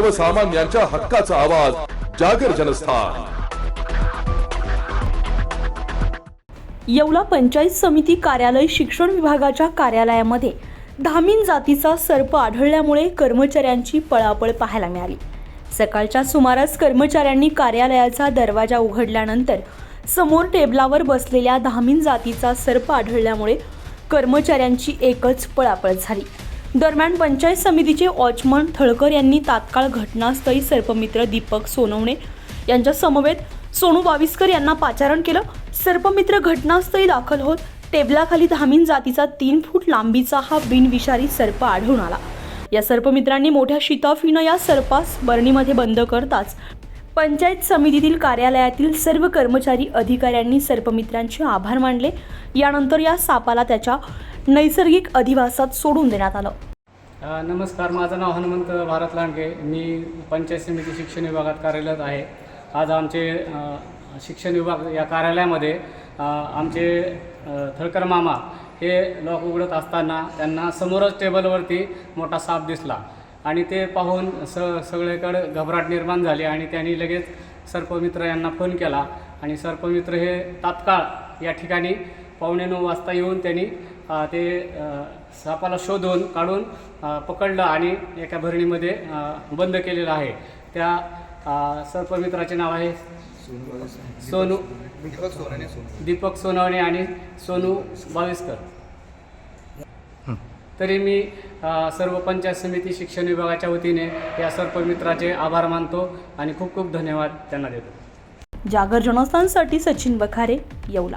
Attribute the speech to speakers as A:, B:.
A: सर्वसामान्यांच्या हक्काचा आवाज जागर जनस्थान.
B: येवला पंचायत समिती कार्यालय शिक्षण विभागाच्या कार्यालयामध्ये धामीन जातीचा सर्प आढळल्यामुळे कर्मचाऱ्यांची पळापळ पाहायला मिळाली. सकाळच्या सुमारास कर्मचाऱ्यांनी कार्यालयाचा दरवाजा उघडल्यानंतर समोर टेबलावर बसलेल्या धामीन जातीचा सर्प आढळल्यामुळे कर्मचाऱ्यांची एकच पळापळ झाली. दरम्यान पंचायत समितीचे वॉचमन थळकर यांनी तात्काळ घटनास्थळी सर्पमित्र दीपक सोनवणे यांच्या समवेत सोनू बाविस्कर यांना पाचारण केलं. सर्पमित्र घटनास्थळी दाखल होत टेबलाखाली धामीन जातीचा तीन फूट लांबीचा हा बिनविषारी सर्प आढळून आला. या सर्पमित्रांनी मोठ्या शिताफीनं या सर्पास बरणीमध्ये बंद करताच पंचायत समितीतील कार्यालयातील सर्व कर्मचारी अधिकाऱ्यांनी सर्पमित्रांचे आभार मानले. यानंतर या सापाला त्याच्या नैसर्गिक अधिवासात सोडून देण्यात आलं.
C: नमस्कार माझं नाव हनुमंत भारत लांडगे. मी पंचायत समिती शिक्षण विभागात कार्यरत आहे. आज आमचे शिक्षण विभाग या कार्यालयामध्ये आमचे थळकर मामा हे लॉक उघडत असताना त्यांना समोरच टेबलवरती मोठा साप दिसला आणि ते पाहून स सगळीकडं घबराट निर्माण झाली आणि त्यांनी लगेच सर्पमित्र यांना फोन केला आणि सर्पमित्र हे तात्काळ या ठिकाणी पावणे नऊ वाजता येऊन त्यांनी ते सापाला शोधून काढून पकडलं आणि एका भरणीमध्ये बंद केलेलं आहे. त्या सर्पमित्राचे नाव आहे सोनू दीपक सोनवणे आणि सोनू बावीसकर. तरी मी सर्व पंचायत समिती शिक्षण विभागाच्या वतीने या सर्पमित्राचे आभार मानतो आणि खूप खूप धन्यवाद त्यांना देतो.
B: जागर जनस्थानसाठी सचिन बखारे येवला.